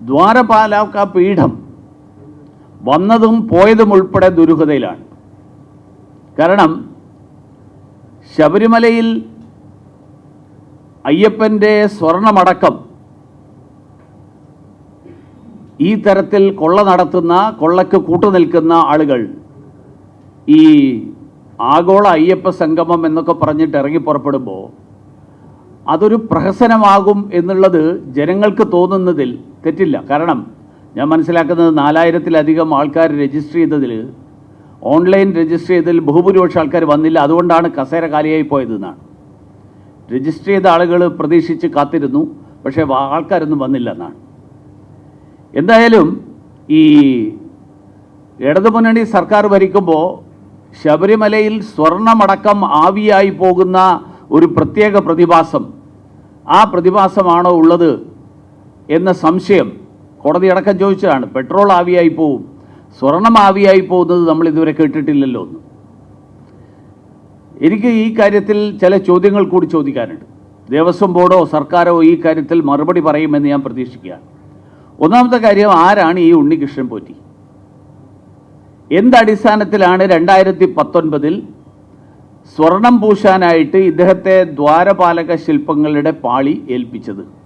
ദ്വാരപാലക പീഠം വന്നതും പോയതും ഉൾപ്പെടെ ദുരൂഹതയിലാണ്. കാരണം ശബരിമലയിൽ അയ്യപ്പന്റെ സ്വർണമടക്കം ഈ തരത്തിൽ കൊള്ള നടത്തുന്ന കൊള്ളക്ക് കൂട്ടുനിൽക്കുന്ന ആളുകൾ ഈ ആഗോള അയ്യപ്പ സംഗമം എന്നൊക്കെ പറഞ്ഞിട്ട് ഇറങ്ങി പുറപ്പെടുമ്പോൾ അതൊരു പ്രഹസനമാകും എന്നുള്ളത് ജനങ്ങൾക്ക് തോന്നുന്നതിൽ തെറ്റില്ല. കാരണം ഞാൻ മനസ്സിലാക്കുന്നത് നാലായിരത്തിലധികം ആൾക്കാർ രജിസ്റ്റർ ചെയ്തതിൽ ഓൺലൈൻ രജിസ്റ്റർ ചെയ്തതിൽ ബഹുഭൂരിപക്ഷം ആൾക്കാർ വന്നില്ല. അതുകൊണ്ടാണ് കസേര കാലിയായി പോയതെന്നാണ് രജിസ്റ്റർ ചെയ്ത ആളുകൾ പ്രതീക്ഷിച്ച് കാത്തിരുന്നു. പക്ഷേ ആൾക്കാരൊന്നും വന്നില്ല എന്നാണ്. എന്തായാലും ഈ ഇടതുമുന്നണി സർക്കാർ ഭരിക്കുമ്പോൾ ശബരിമലയിൽ സ്വർണമടക്കം ആവിയായി പോകുന്ന ഒരു പ്രത്യേക പ്രതിഭാസം ആ പ്രതിഭാസമാണോ ഉള്ളത് എന്ന സംശയം കോടതി അടക്കം ചോദിച്ചതാണ്. പെട്രോൾ ആവിയായി പോവും. സ്വർണം ആവിയായി പോകുന്നത് നമ്മൾ ഇതുവരെ കേട്ടിട്ടില്ലല്ലോ എന്ന്. എനിക്ക് ഈ കാര്യത്തിൽ ചില ചോദ്യങ്ങൾ കൂടി ചോദിക്കാനുണ്ട്. ദേവസ്വം ബോർഡോ സർക്കാരോ ഈ കാര്യത്തിൽ മറുപടി പറയുമെന്ന് ഞാൻ പ്രതീക്ഷിക്കുകയാണ്. ഒന്നാമത്തെ കാര്യം ആരാണ് ഈ ഉണ്ണികൃഷ്ണൻ പോറ്റി? എന്തടിസ്ഥാനത്തിലാണ് രണ്ടായിരത്തി പത്തൊൻപതിൽ സ്വർണം പൂശാനായിട്ട് ഇദ്ദേഹത്തെ ദ്വാരപാലക ശില്പങ്ങളുടെ പാളി ഏൽപ്പിച്ചത്?